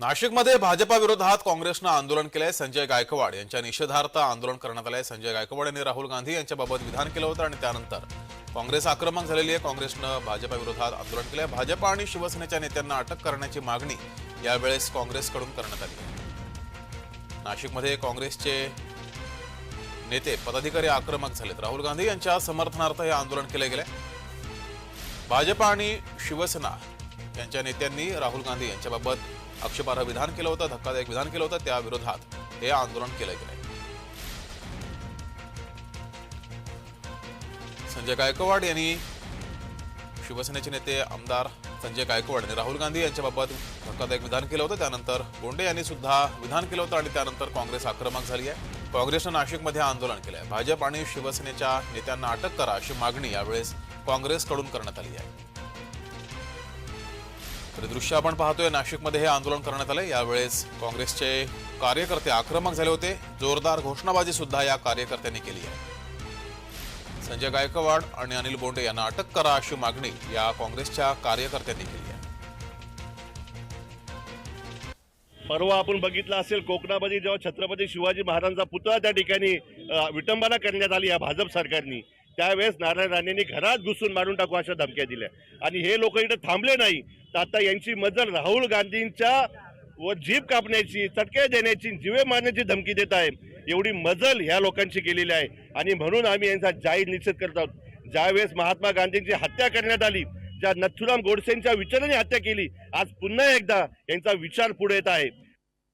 नाशिकमध्ये भाजपा विरोधात काँग्रेसनं आंदोलन केलंय संजय गायकवाड. यांच्या निषेधार्थ आंदोलन करण्यात आलंय. संजय गायकवाड यांनी राहुल गांधी यांच्याबाबत विधान केलं होतं आणि त्यानंतर काँग्रेस आक्रमक झालेली आहे. काँग्रेसनं भाजपा विरोधात आंदोलन केलंय. भाजपा आणि शिवसेनेच्या नेत्यांना अटक करण्याची मागणी यावेळेस काँग्रेसकडून करण्यात आली. नाशिकमध्ये काँग्रेसचे नेते पदाधिकारी आक्रमक झालेत. राहुल गांधी यांच्या समर्थनार्थ हे आंदोलन केले गेले भाजपा आणि शिवसेना यांच्या नेत्यांनी राहुल गांधी यांच्याबाबत आक्षेपार्ह विधान केलं होतं धक्कादायक विधान केलं होतं त्या विरोधात हे आंदोलन केलं गेलं संजय गायकवाड यांनी शिवसेनेचे नेते आमदार संजय गायकवाड यांनी राहुल गांधी यांच्याबाबत धक्कादायक विधान केलं होतं. त्यानंतर गोंडे यांनी सुद्धा विधान केलं होतं आणि त्यानंतर काँग्रेस आक्रमक झाली आहे. काँग्रेसनं नाशिकमध्ये आंदोलन केलं आहे भाजप आणि शिवसेनेच्या नेत्यांना अटक करा अशी मागणी यावेळेस काँग्रेसकडून करण्यात आली आहे. तर दृश्य आपण पाहतोय. नाशिकमध्ये हे आंदोलन करण्यात आलं यावेळेस काँग्रेसचे कार्यकर्ते आक्रमक झाले होते. जोरदार घोषणाबाजी सुद्धा या कार्यकर्त्यांनी केली आहे. संजय गायकवाड आणि अनिल बोंडे यांना अटक करा अशी मागणी या काँग्रेसच्या कार्यकर्त्यांनी केली आहे. परवा आपण बघितलं असेल कोकणामध्ये जेव्हा छत्रपती शिवाजी महाराजांचा पुतळा त्या ठिकाणी विटंबना करण्यात आली या भाजप सरकारनी त्यावेळेस नारायण राणेंनी घरात घुसून मारून टाकू अशा धमक्या दिल्या. आणि हे लोक इथे थांबले नाही. तर आता यांची मजल राहुल गांधींच्या व जीभ कापण्याची चटके देण्याची जीवे मारण्याची धमकी देत आहे. एवढी मजल ह्या लोकांची केलेली आहे. आणि म्हणून आम्ही यांचा जाहीर निषेध करत आहोत. ज्यावेळेस महात्मा गांधींची हत्या करण्यात आली ज्या नथुराम गोडसेंच्या विचाराने हत्या केली आज पुन्हा एकदा यांचा विचार पुढे येत आहे.